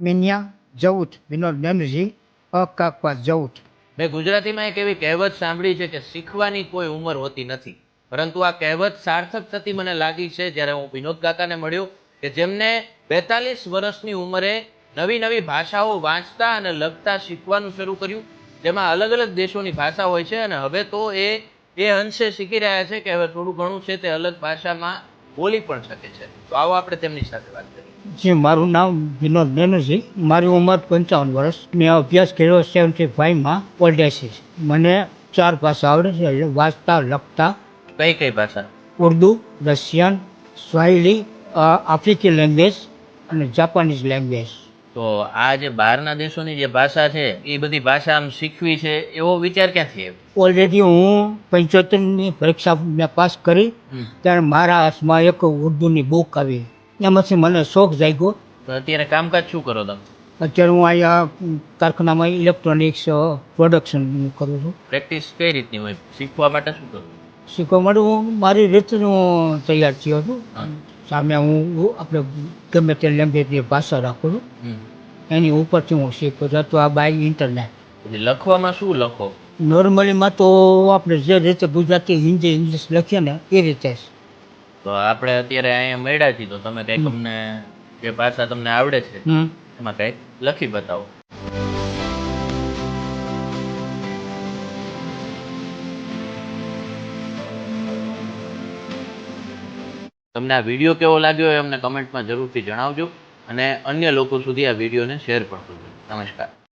મિન્યા જઉટ વિનોદ બેનર્જી અકાકવા જઉટ મેં ગુજરાતીમાં એક એવી કહેવત સાંભળી છે કે શીખવાની કોઈ ઉંમર હોતી નથી. પરંતુ આ કહેવત સાર્થક થતી મને લાગી છે જ્યારે હું વિનોદ કાકાને મળ્યો કે જેમને બેતાલીસ વર્ષની ઉંમરે નવી નવી ભાષાઓ વાંચતા અને લખતા શીખવાનું શરૂ કર્યું. જેમાં અલગ અલગ દેશોની ભાષા હોય છે અને હવે તો એ એ અંશે શીખી રહ્યા છે કે હવે થોડું ઘણું છે તે અલગ ભાષામાં બોલી પણ શકે છે. તો આવો આપણે તેમની સાથે વાત કરીએ. જી મારું નામ વિનોદ બેનર્જી. મારી ઉંમર પંચાવન વર્ષ. મેં અભ્યાસ કર્યો સેવન્ટી ફાઇવમાં ઓલ્ડેસીસ મને ચાર ભાષા આવડે છે. એટલે વાંચતા લખતા. કઈ કઈ ભાષા? ઉર્દુ રશિયન સ્વાહિલી આફ્રિકી લેંગ્વેજ અને જાપાનીઝ લેંગ્વેજ તો આ જે બહારના દેશોની જે ભાષા છે એ બધી ભાષા આમ શીખવી છે એવો વિચાર ક્યાંથી આવ્યો? ઓલરેડી હું પંચોતેરની પરીક્ષા મેં પાસ કરી ત્યારે મારા હાથમાં એક ઉર્દુની બુક આવી. એમાંથી મને શોખ જાગ્યો. તો અત્યારે કામકાજ શું કરો તમે? અત્યારે હું અહીંયા કારખાનામાં ઇલેક્ટ્રોનિક્સ પ્રોડક્શન કરું છું. પ્રેક્ટિસ કઈ રીતની હોય? શીખવા માટે શું કરું? શીખવા માટે હું મારી રીતે હું તૈયાર થયો છું. સામે હું આપણે ગમે તે લેંગ્વેજની ભાષા રાખું છું. એની ઉપરથી હું શીખું છું. અથવા બાય ઇન્ટરનેટ એટલે લખવામાં શું લખો? નોર્મલીમાં તો આપણે જે રીતે ગુજરાતી હિન્દી ઇંગ્લિશ લખીએ ને એ રીતે તો આપણે અત્યારે અહીંયા મળ્યા છીએ તો તમે કંઈક અમને જે ભાષા તમને આવડે છે એમાં કંઈક લખી બતાવો. તમને આ વીડિયો કેવો લાગ્યો એ અમને કમેન્ટમાં જરૂરથી જણાવજો અને અન્ય લોકો સુધી આ વિડીયોને શેર પણ કરજો. નમસ્કાર.